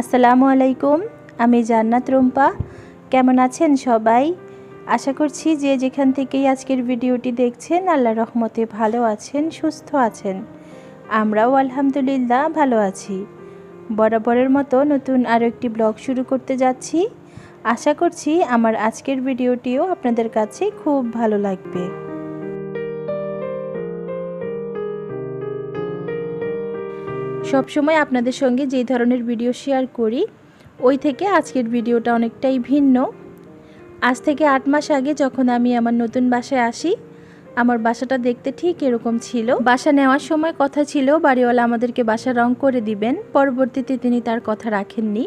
আসসালামু আলাইকুম, আমি জান্নাত রুম্পা। কেমন আছেন সবাই? আশা করছি যে যেখান থেকেই আজকের ভিডিওটি দেখছেন আল্লাহ রহমতে ভালো আছেন, সুস্থ আছেন। আমরাও আলহামদুলিল্লাহ ভালো আছি। বরাবরের মতো নতুন আরও একটি ব্লগ শুরু করতে যাচ্ছি। আশা করছি আমার আজকের ভিডিওটিও আপনাদের কাছে খুব ভালো লাগবে। সবসময় আপনাদের সঙ্গে যেই ধরনের ভিডিও শেয়ার করি, ওই থেকে আজকের ভিডিওটা অনেকটাই ভিন্ন। আজ থেকে আট মাস আগে যখন আমি আমার নতুন বাসায় আসি, আমার বাসাটা দেখতে ঠিক এরকম ছিল। বাসা নেওয়ার সময় কথা ছিল, বাড়িওয়ালা আমাদেরকে বাসা রং করে দিবেন, পরবর্তীতে তিনি তার কথা রাখেননি,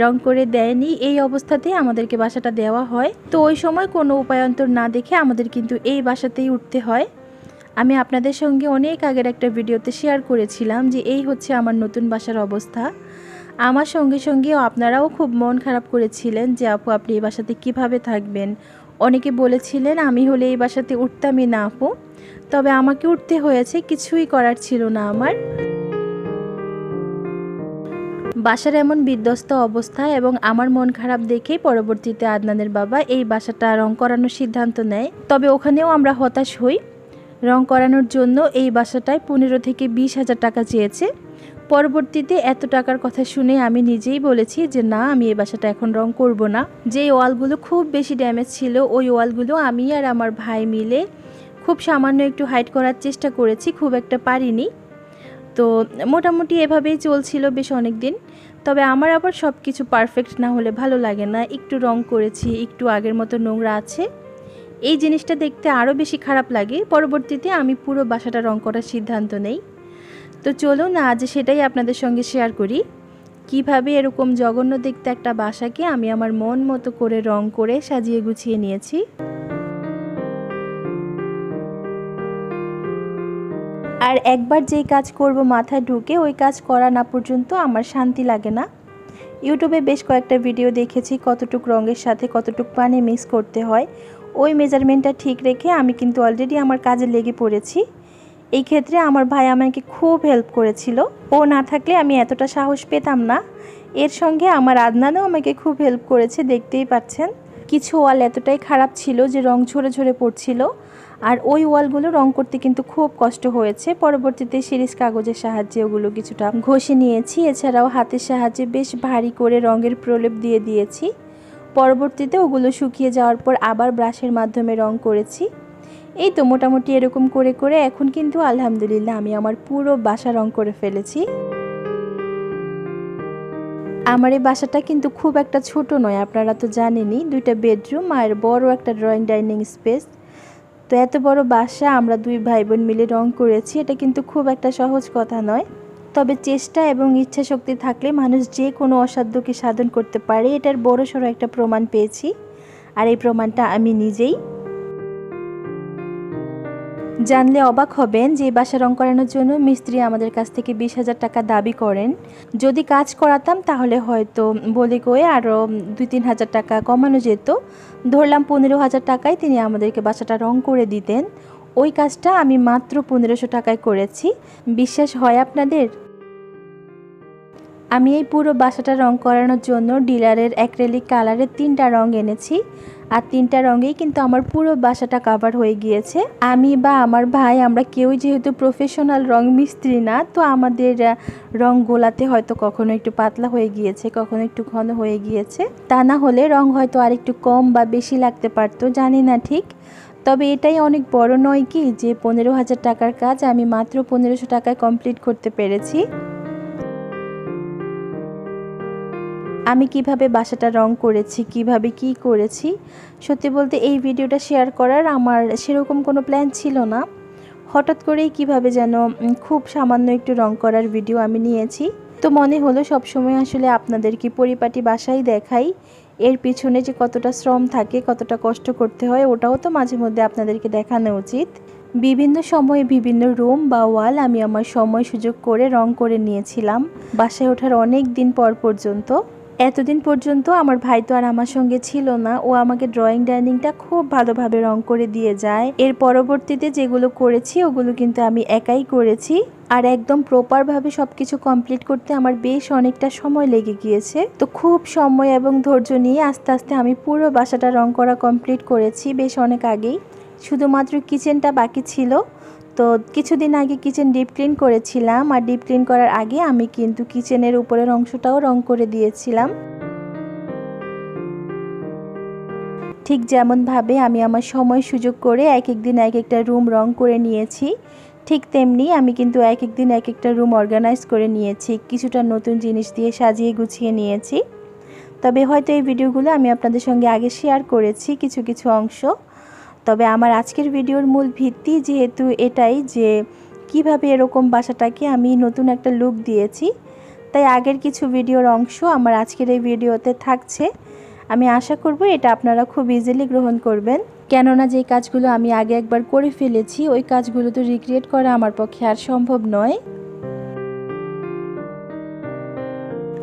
রং করে দেয়নি, এই অবস্থাতেই আমাদেরকে বাসাটা দেওয়া হয়। তো ওই সময় কোনো উপায়ন্তর না দেখে আমাদের কিন্তু এই বাসাতেই উঠতে হয়। আমি আপনাদের সঙ্গে অনেক আগের একটা ভিডিওতে শেয়ার করেছিলাম যে এই হচ্ছে আমার নতুন বাসার অবস্থা। আমার সঙ্গে সঙ্গেও আপনারাও খুব মন খারাপ করেছিলেন যে, আপু, আপনি এই বাসাতে কীভাবে থাকবেন? অনেকে বলেছিলেন, আমি হলে এই বাসাতে উঠতামই না, আপু। তবে আমাকে উঠতে হয়েছে, কিছুই করার ছিল না আমার। বাসার এমন বিধ্বস্ত অবস্থা এবং আমার মন খারাপ দেখেই পরবর্তীতে আদনানের বাবা এই বাসাটা রং করানোর সিদ্ধান্ত নেয়। তবে ওখানেও আমরা হতাশ হই। রং করানোর জন্য এই বাসাটায় পনেরো থেকে বিশ হাজার টাকা চেয়েছে। পরবর্তীতে এত টাকার কথা শুনে আমি নিজেই বলেছি যে, না, আমি এই বাসাটা এখন রং করব না। যে ওয়ালগুলো খুব বেশি ড্যামেজ ছিল, ওই ওয়ালগুলো আমি আর আমার ভাই মিলে খুব সামান্য একটু হাইট করার চেষ্টা করেছি, খুব একটা পারিনি। তো মোটামুটি এভাবেই চলছিল বেশ অনেক দিন তবে আমার আবার সব কিছু পারফেক্ট না হলে ভালো লাগে না। একটু রং করেছি, একটু আগের মতো নোংরা আছে। এই জিনিসটা দেখতে আরও বেশি খারাপ লাগে। পরবর্তীতে আমি পুরো বাসাটা রং করার সিদ্ধান্ত নেই। তো চলুন, আজ সেটাই আপনাদের সঙ্গে শেয়ার করি। কীভাবে এরকম জঘন্য দেখতে একটা বাসাকে আমি আমার মন মতো করে রং করে সাজিয়ে গুছিয়ে নিয়েছি। আর একবার যেই কাজ করব মাথায় ঢুকে ওই কাজ করা না পর্যন্ত আমার শান্তি লাগে না। ইউটিউবে বেশ কয়েকটা ভিডিও দেখেছি কতটুক রঙের সাথে কতটুক পানি মিক্স করতে হয়। ওই মেজারমেন্টটা ঠিক রেখে আমি কিন্তু অলরেডি আমার কাজে লেগে পড়েছি। এই ক্ষেত্রে আমার ভাই আমাকে খুব হেল্প করেছিল। ও না থাকলে আমি এতটা সাহস পেতাম না। এর সঙ্গে আমার আদনানও আমাকে খুব হেল্প করেছে, দেখতেই পাচ্ছেন। কিছু ওয়াল এতটাই খারাপ ছিল যে রং ঝরে ঝরে পড়ছিল। আর ওই ওয়ালগুলো রং করতে কিন্তু খুব কষ্ট হয়েছে। পরবর্তীতে সিরিজ কাগজের সাহায্যে ওগুলো কিছুটা ঘষে নিয়েছি। এছাড়াও হাতের সাহায্যে বেশ ভারী করে রঙের প্রলেপ দিয়ে দিয়েছি। পরবর্তীতে ওগুলো শুকিয়ে যাওয়ার পর আবার ব্রাশের মাধ্যমে রং করেছি। এই তো মোটামুটি এরকম করে করে এখন কিন্তু আলহামদুলিল্লাহ আমি আমার পুরো বাসা রং করে ফেলেছি। আমার এই বাসাটা কিন্তু খুব একটা ছোট নয়, আপনারা তো জানেনই। দুইটা বেডরুম আর বড় একটা ড্রয়িং ডাইনিং স্পেস। তো এত বড় বাসা আমরা দুই ভাই বোন মিলে রং করেছি, এটা কিন্তু খুব একটা সহজ কথা নয়। তবে চেষ্টা এবং ইচ্ছা শক্তি থাকলে মানুষ যে কোনো অসাধ্যকে সাধন করতে পারে, এটার বড় সড়ো একটা প্রমাণ পেয়েছি। আর এই প্রমাণটা আমি নিজেই জানলে অবাক হবেন যে বাসা রং করানোর জন্য মিস্ত্রি আমাদের কাছ থেকে বিশ হাজার টাকা দাবি করেন। যদি কাজ করাতাম, তাহলে হয়তো বলে কয়ে আরও দুই তিন হাজার টাকা কমানো যেত। ধরলাম পনেরো হাজার টাকায় তিনি আমাদেরকে বাসাটা রং করে দিতেন। ওই কাজটা আমি মাত্র পনেরোশো টাকায় করেছি। বিশ্বাস হয় আপনাদের? আমি এই পুরো বাসাটা রং করানোর জন্য ডিলারের অ্যাক্রেলিক কালারের তিনটা রং এনেছি। আর তিনটা রঙেই কিন্তু আমার পুরো বাসাটা কাভার হয়ে গিয়েছে। আমি বা আমার ভাই, আমরা কেউই যেহেতু প্রফেশনাল রং মিস্ত্রি না, তো আমাদের রং গোলাতে হয়তো কখনো একটু পাতলা হয়ে গিয়েছে, কখনো একটু ঘন হয়ে গিয়েছে। তা না হলে রং হয়তো আর একটু কম বা বেশি লাগতে পারতো, জানি না ঠিক। তবে এটাই অনেক বড় নয় কি যে পনেরো হাজার টাকার কাজ আমি মাত্র পনেরোশো টাকায় কমপ্লিট করতে পেরেছি। আমি কীভাবে বাসাটা রং করেছি, কীভাবে কি করেছি, সত্যি বলতে এই ভিডিওটা শেয়ার করার আমার সেরকম কোনো প্ল্যান ছিল না। হঠাৎ করেই কীভাবে যেন খুব সামান্য একটু রং করার ভিডিও আমি নিয়েছি। তো মনে হলো সবসময় আসলে আপনাদেরকে পরিপাটি বাসাই দেখাই এর পিছনে যে কতটা শ্রম থাকে, কতটা কষ্ট করতে হয়, ওটাও তো মাঝে মধ্যে আপনাদেরকে দেখানো উচিত। বিভিন্ন সময়ে বিভিন্ন রুম বা ওয়াল আমি আমার সময় সুযোগ করে রং করে নিয়েছিলাম। বাসায় ওঠার অনেক দিন পর পর্যন্ত। এতদিন পর্যন্ত আমার ভাই তো আর আমার সঙ্গে ছিল না। ও আমাকে ড্রয়িং ডাইনিংটা খুব ভালোভাবে রং করে দিয়ে যায়। এর পরবর্তীতে যেগুলো করেছি, ওগুলো কিন্তু আমি একাই করেছি। আর একদম প্রপারভাবে সব কিছু কমপ্লিট করতে আমার বেশ অনেকটা সময় লেগে গিয়েছে। তো খুব সময় এবং ধৈর্য নিয়ে আস্তে আস্তে আমি পুরো বাসাটা রং করা কমপ্লিট করেছি বেশ অনেক আগেই। শুধুমাত্র কিচেনটা বাকি ছিল। তো কিছুদিন আগে কিচেন ডিপ ক্লিন করেছিলাম। আর ডিপ ক্লিন করার আগে আমি কিন্তু কিচেনের উপরের অংশটাও রং করে দিয়েছিলাম। ঠিক যেমনভাবে আমি আমার সময় সুযোগ করে এক এক দিন এক একটা রুম রং করে নিয়েছি, ঠিক তেমনি আমি কিন্তু এক এক দিন এক একটা রুম অর্গানাইজ করে নিয়েছি, কিছুটা নতুন জিনিস দিয়ে সাজিয়ে গুছিয়ে নিয়েছি। তবে হয়তো এই ভিডিওগুলো আমি আপনাদের সঙ্গে আগে শেয়ার করেছি কিছু কিছু অংশ। তবে আমার আজকের ভিডিওর মূল ভিত্তি যেহেতু এটাই যে কীভাবে এরকম বাসাটাকে আমি নতুন একটা লুক দিয়েছি, তাই আগের কিছু ভিডিওর অংশ আমার আজকের এই ভিডিওতে থাকছে। আমি আশা করব এটা আপনারা খুব ইজিলি গ্রহণ করবেন। কেননা যে কাজগুলো আমি আগে একবার করে ফেলেছি, ওই কাজগুলো তো রিক্রিয়েট করা আমার পক্ষে আর সম্ভব নয়।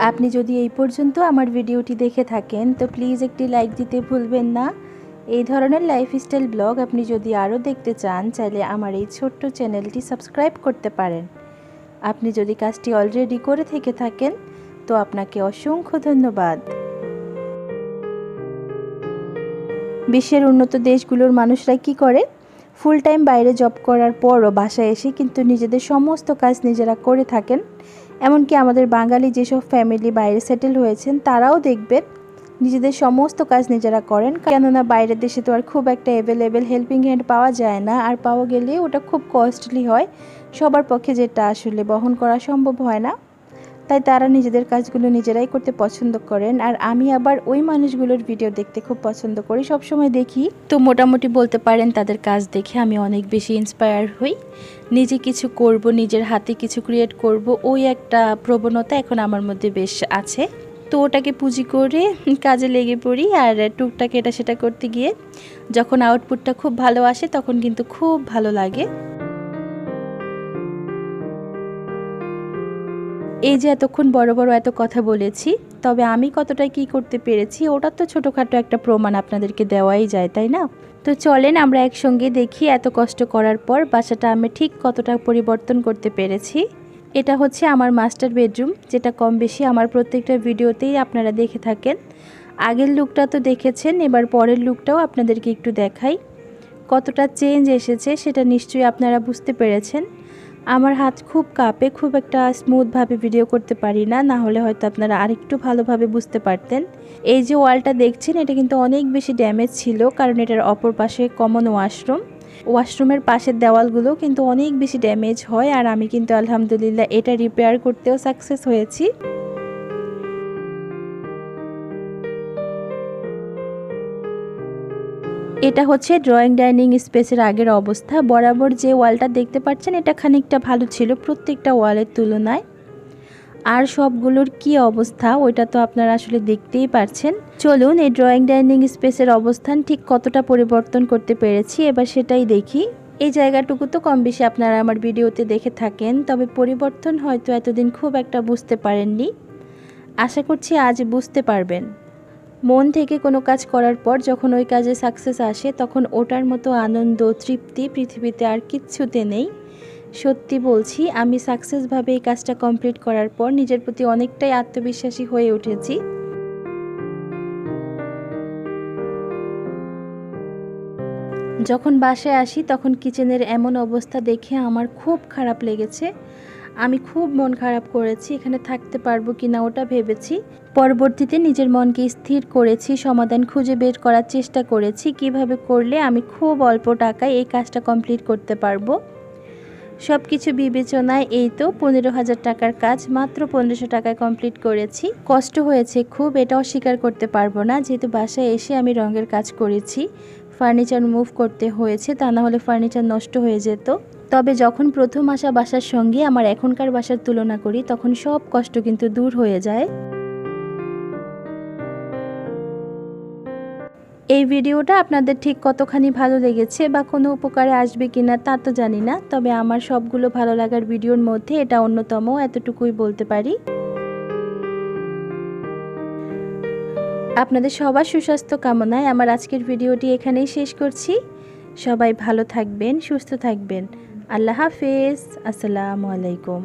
আপনি যদি এই পর্যন্ত আমার ভিডিওটি দেখে থাকেন, তো প্লিজ একটি লাইক দিতে ভুলবেন না। এই ধরনের লাইফস্টাইল ব্লগ আপনি যদি আরও দেখতে চান, চাইলে আমার এই ছোট্ট চ্যানেলটি সাবস্ক্রাইব করতে পারেন। আপনি যদি কাজটি অলরেডি করে থেকে থাকেন, তো আপনাকে অসংখ্য ধন্যবাদ। বিশ্বের উন্নত দেশগুলোর মানুষরা কি করে? ফুল টাইম বাইরে জব করার পরও বাসায় এসে কিন্তু নিজেদের সমস্ত কাজ নিজেরা করে থাকেন। এমনকি আমাদের বাঙালি যেসব ফ্যামিলি বাইরে সেটেল হয়েছেন, তারাও দেখবেন নিজেদের সমস্ত কাজ নিজেরা করেন। কেননা বাইরের দেশে তো আর খুব একটা অ্যাভেলেবেল হেল্পিং হ্যান্ড পাওয়া যায় না। আর পাওয়া গেলে ওটা খুব কস্টলি হয়। সবার পক্ষে যেটা আসলে বহন করা সম্ভব হয় না। তাই তারা নিজেদের কাজগুলো নিজেরাই করতে পছন্দ করেন। আর আমি আবার ওই মানুষগুলোর ভিডিও দেখতে খুব পছন্দ করি। সব সময় দেখি। তো মোটামুটি বলতে পারেন তাদের কাজ দেখে আমি অনেক বেশি ইন্সপায়ার হই। নিজে কিছু করব, নিজের হাতে কিছু ক্রিয়েট করব, ওই একটা প্রবণতা এখন আমার মধ্যে বেশ আছে। তো ওটাকে পুঁজি করে কাজে লেগে পড়ি আর টুকটাক এটা সেটা করতে গিয়ে যখন আউটপুটটা খুব ভালো আসে তখন কিন্তু খুব ভালো লাগে। এই যে এতক্ষণ বড় বড় এত কথা বলেছি, তবে আমি কতটা কি করতে পেরেছি ওটা তো ছোটোখাটো একটা প্রমাণ আপনাদেরকে দেওয়াই যায়, তাই না? তো চলেন আমরা একসঙ্গে দেখি এত কষ্ট করার পর বাসাটা আমি ঠিক কতটা পরিবর্তন করতে পেরেছি। এটা হচ্ছে আমার মাস্টার বেডরুম যেটা কম বেশি আমার প্রত্যেকটা ভিডিওতেই আপনারা দেখে থাকেন। আগের লুকটা তো দেখেছেন, এবার পরের লুকটাও আপনাদেরকে একটু দেখাই। কতটা চেঞ্জ এসেছে সেটা নিশ্চয়ই আপনারা বুঝতে পেরেছেন। আমার হাত খুব কাঁপে, খুব একটা স্মুথভাবে ভিডিও করতে পারি না না হলে হয়তো আপনারা আরেকটু ভালোভাবে বুঝতে পারতেন। এই যে ওয়ালটা দেখছেন, এটা কিন্তু অনেক বেশি ড্যামেজ ছিল, কারণ এটার অপর পাশে কমন ওয়াশরুম ওয়াশরুমের পাশের দেওয়ালগুলো কিন্তু অনেক বেশি ড্যামেজ হয় আর আমি কিন্তু আলহামদুলিল্লাহ এটা রিপেয়ার করতেও সাকসেস হয়েছি। এটা হচ্ছে ড্রয়িং ডাইনিং স্পেসের আগের অবস্থা। বরাবর যে ওয়ালটা দেখতে পাচ্ছেন, এটা খানিকটা ভালো ছিল প্রত্যেকটা ওয়ালের তুলনায়। আর সবগুলোর কি অবস্থা, ওইটা তো আপনারা আসলে দেখতেই পারছেন। চলুন, এই ড্রয়িং ডাইনিং স্পেসের অবস্থান ঠিক কতটা পরিবর্তন করতে পেরেছি, এবার সেটাই দেখি। এই জায়গাটুকু তো কম বেশি আপনারা আমার ভিডিওতে দেখে থাকেন, তবে পরিবর্তন হয়তো এতদিন খুব একটা বুঝতে পারেননি। আশা করছি আজ বুঝতে পারবেন। মন থেকে কোনো কাজ করার পর যখন ওই কাজে সাকসেস আসে, তখন ওটার মতো আনন্দ, তৃপ্তি পৃথিবীতে আর কিচ্ছুতে নেই। সত্যি বলছি, আমি সাকসেসভাবে এই কাজটা কমপ্লিট করার পর নিজের প্রতি অনেকটাই আত্মবিশ্বাসী হয়ে উঠেছি। যখন বাসায় আসি, তখন কিচেনের এমন অবস্থা দেখে আমার খুব খারাপ লেগেছে। আমি খুব মন খারাপ করেছি, এখানে থাকতে পারব কি না ওটা ভেবেছি। পরবর্তীতে নিজের মনকে স্থির করেছি, সমাধান খুঁজে বের করার চেষ্টা করেছি, কীভাবে করলে আমি খুব অল্প টাকায় এই কাজটা কমপ্লিট করতে পারব। সব কিছু বিবেচনায় এই তো পনেরো হাজার টাকার কাজ, মাত্র পনেরোশো টাকায় কমপ্লিট করেছি। কষ্ট হয়েছে খুব, এটা অস্বীকার করতে পারব না। যেহেতু বাসায় এসে আমি রঙের কাজ করেছি ফার্নিচার মুভ করতে হয়েছে, তা না হলে ফার্নিচার নষ্ট হয়ে যেত। তবে যখন প্রথম আসা বাসার সঙ্গে আমার এখনকার বাসার তুলনা করি, তখন সব কষ্ট কিন্তু দূর হয়ে যায়। এই ভিডিওটা আপনাদের ঠিক কতখানি ভালো লেগেছে বা কোনো উপকারে আসবে কিনা তা তো জানি না, তবে আমার সবগুলো ভালো লাগার ভিডিওর মধ্যে এটা অন্যতম এতটুকুই বলতে পারি। আপনাদের সবার সুস্বাস্থ্য কামনায় আমার আজকের ভিডিওটি এখানেই শেষ করছি। সবাই ভালো থাকবেন, সুস্থ থাকবেন। আল্লাহ হাফেজ। আসসালামু আলাইকুম।